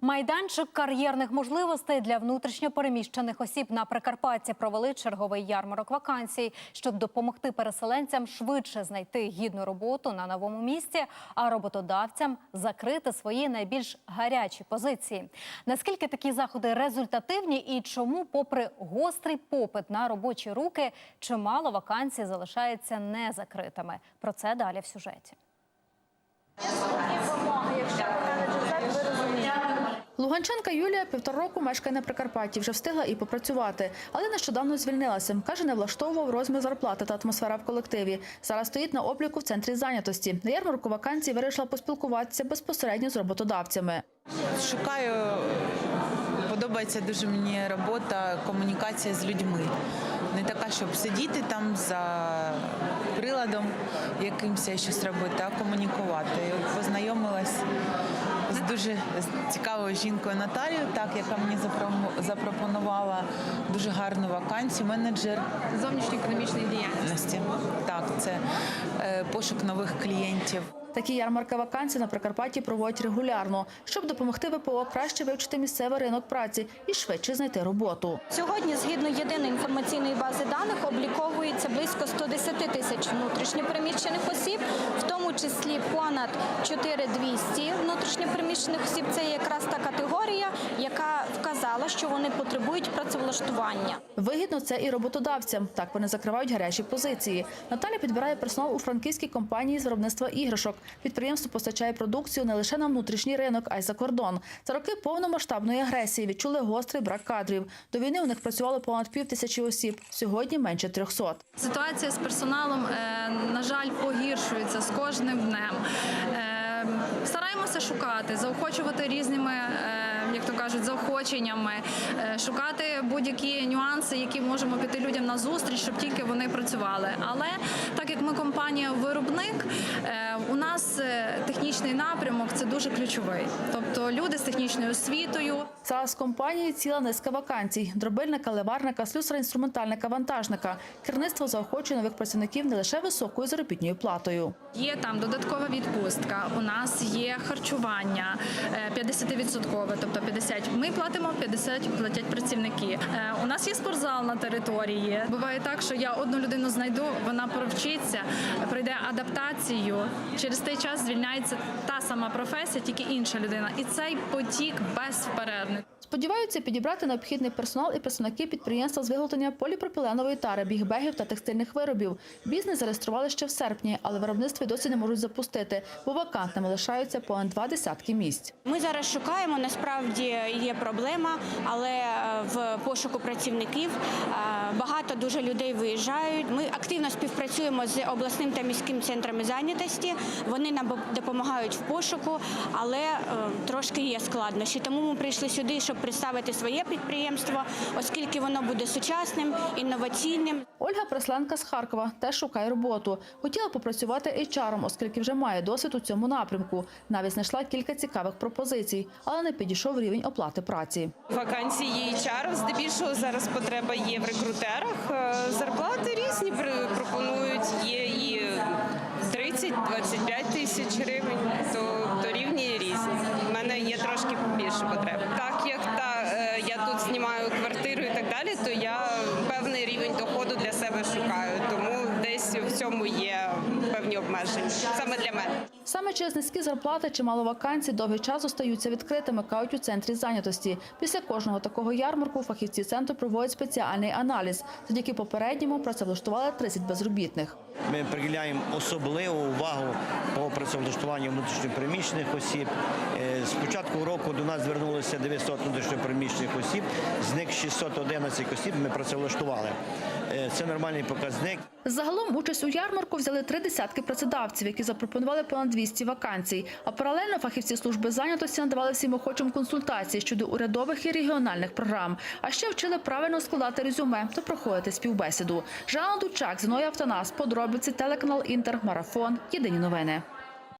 Майданчик кар'єрних можливостей для внутрішньопереміщених осіб на Прикарпатті провели черговий ярмарок вакансій, щоб допомогти переселенцям швидше знайти гідну роботу на новому місці, а роботодавцям закрити свої найбільш гарячі позиції. Наскільки такі заходи результативні і чому, попри гострий попит на робочі руки, чимало вакансій залишається незакритими? Про це далі в сюжеті. Луганчанка Юлія півтора року мешкає на Прикарпатті, вже встигла і попрацювати, але нещодавно звільнилася. Каже, не влаштовував розмір зарплати та атмосфера в колективі. Зараз стоїть на обліку в центрі зайнятості. На ярмарку вакансій вирішила поспілкуватися безпосередньо з роботодавцями. Шукаю, подобається дуже мені робота, комунікація з людьми. Не така, щоб сидіти там за приладом якимось щось робити, а комунікувати. І от Познайомилась з дуже цікавою жінкою Наталією, так, яка мені запропонувала дуже гарну вакансію, менеджер зовнішньоекономічної діяльності. діяльності. Так, це е, пошук нових клієнтів. Такі ярмарки вакансій на Прикарпатті проводять регулярно, щоб допомогти ВПО краще вивчити місцевий ринок праці і швидше знайти роботу. Сьогодні, згідно єдиної інформаційної бази даних, обліковується близько 110 тисяч внутрішньопереміщених осіб, в тому числі понад 4200 внутрішньопереміщених осіб. Це якраз та категорія, яка вказала, що вони потребують працевлаштування. Вигідно це і роботодавцям. Так вони закривають гарячі позиції. Наталя підбирає персонал у франківській компанії з виробництва іграшок. Підприємство постачає продукцію не лише на внутрішній ринок, а й за кордон. За роки повномасштабної агресії відчули гострий брак кадрів. До війни у них працювало понад пів тисячі осіб. Сьогодні менше 300. Ситуація з персоналом, е, на жаль, погіршується з кожним днем. Е, Стараємося шукати, заохочувати різними, е, як то кажуть, заохоченнями, е, шукати будь-які нюанси, які можемо піти людям на зустріч, щоб тільки вони працювали. Але так як ми компанія-виробник, е, у нас е, технічний напрямок це дуже ключовий. Тобто люди з технічною освітою, Зараз в компанії ціла низка вакансій: дробильника, леварника, слюсара-інструментальника, вантажника. Керівництво заохочує нових працівників не лише високою заробітною платою. Є там додаткова відпустка. У нас є харчування е, 50%, тобто 50 ми платимо, 50 платять працівники. Е, У нас є спортзал на території. Буває так, що я одну людину знайду, вона провчиться, пройде адаптацію. Через той час звільняється та сама професія, тільки інша людина. І цей потік безперервний. Сподіваються підібрати необхідний персонал і представники підприємства з виготовлення поліпропіленової тари, бігбегів та текстильних виробів. Бізнес зареєстрували ще в серпні, але виробництво досі не можуть запустити, бо вакантними лишаються понад два десятки місць. Ми зараз шукаємо. Насправді є проблема, але е, в пошуку працівників е, багато дуже людей виїжджають. Ми активно співпрацюємо з обласним та міським центрами зайнятості. Вони нам допомагають в пошуку, але е, трошки є складнощі. Тому ми прийшли сюди, щоб представити своє підприємство, оскільки воно буде сучасним, інноваційним. Ольга Пресленка з Харкова теж шукає роботу. Хотіла попрацювати HR, оскільки вже має досвід у цьому напрямку. Навіть знайшла кілька цікавих пропозицій, але не підійшов рівень оплати праці. Вакансії HR, здебільшого зараз потреба є в рекрутерах. Е, Зарплати різні пропонують. Є і 30-25 тисяч гривень, то, то рівні різні. У мене є трошки більше потреб. Так як та е, я тут знімаю квартиру і так далі, то я певний рівень доходу для себе шукаю. Тому десь в цьому є певні обмеження саме для мене. Саме через низькі зарплати чимало вакансій довгий час остаються відкритими, кажуть у центрі зайнятості. Після кожного такого ярмарку фахівці центру проводять спеціальний аналіз. Завдяки попередньому працевлаштували 30 безробітних. Ми приділяємо особливу увагу по працевлаштуванню внутрішньопереміщених осіб. Е, З початку року до нас звернулося 900 внутрішньопереміщених осіб, з них 611 осіб ми працевлаштували. Е, Це нормальний показник. Загалом участь у ярмарку взяли три десятки працедавців, які запропонували понад 200 вакансій. А паралельно фахівці служби зайнятості надавали всім охочим консультації щодо урядових і регіональних програм. А ще вчили правильно складати резюме та проходити співбесіду. Жанна Дучак, Зіноя Автонас, подробиці, телеканал Інтер, Марафон. Єдині новини.